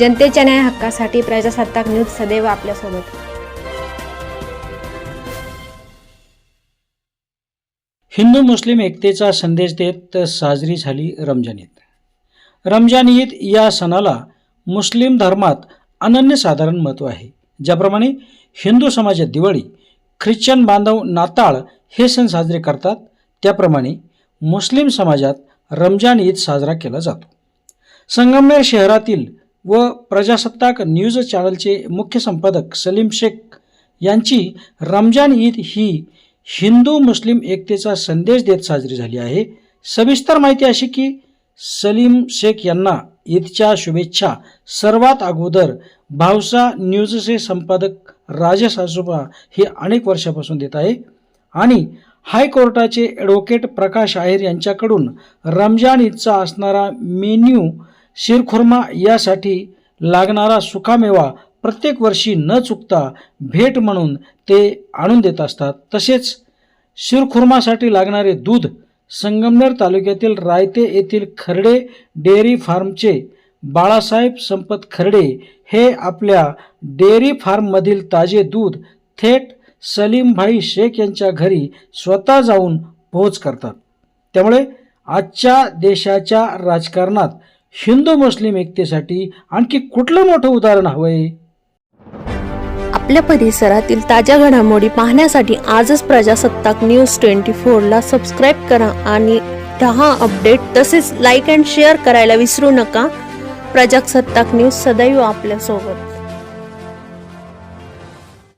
जनतेच्या न्याय हक्कासाठी प्रजासत्ताक न्यूज सदैव आपल्यासोबत. हिंदू मुस्लिम एकतेचा संदेश देत साजरी झाली रमजान ईद रमजान ईद या सणाला मुस्लिम धर्मात अनन्यसाधारण महत्त्व आहे. ज्याप्रमाणे हिंदू समाजात दिवाळी ख्रिश्चन बांधव नाताळ हे सण साजरे करतात. त्याप्रमाणे मुस्लिम समाजात रमजान ईद साजरा केला जातो. संगमनेर शहरातील व प्रजासत्ताक न्यूज चॅनलचे मुख्य संपादक सलीम शेख यांची रमजान ईद ही हिंदू मुस्लिम एकतेचा संदेश देत साजरी झाली आहे. सविस्तर माहिती अशी की सलीम शेख यांना ईदच्या शुभेच्छा सर्वात अगोदर भावसा न्यूजचे संपादक राजेश आसोबा हे अनेक वर्षापासून देत आहे. आणि हायकोर्टाचे ॲडव्होकेट प्रकाश आहेर यांच्याकडून रमजान ईदचा असणारा मेन्यू शिरखुर्मा यासाठी लागणारा सुकामेवा प्रत्येक वर्षी न चुकता भेट म्हणून ते आणून देत असतात. तसेच शिरखुर्मासाठी लागणारे दूध संगमनेर तालुक्यातील रायते येथील खर्डे डेअरी फार्मचे बाळासाहेब संपत खर्डे हे आपल्या डेअरी फार्ममधील ताजे दूध थेट सलीमभाई शेख यांच्या घरी स्वतः जाऊन पोहोच करतात. त्यामुळे आजच्या देशाच्या राजकारणात हिंदू मुस्लिम एकतेसाठी आणखी कुठलं मोठं उदाहरण हवंय? आपल्या परिसरातील ताज्या घडामोडी पाहण्यासाठी आजच प्रजासत्ताक न्यूज ट्वेंटी फोरला सबस्क्राईब करा आणि दहा अपडेट तसेच लाईक अँड शेअर करायला विसरू नका. प्रजासत्ताक न्यूज सदैव आपल्यासोबत.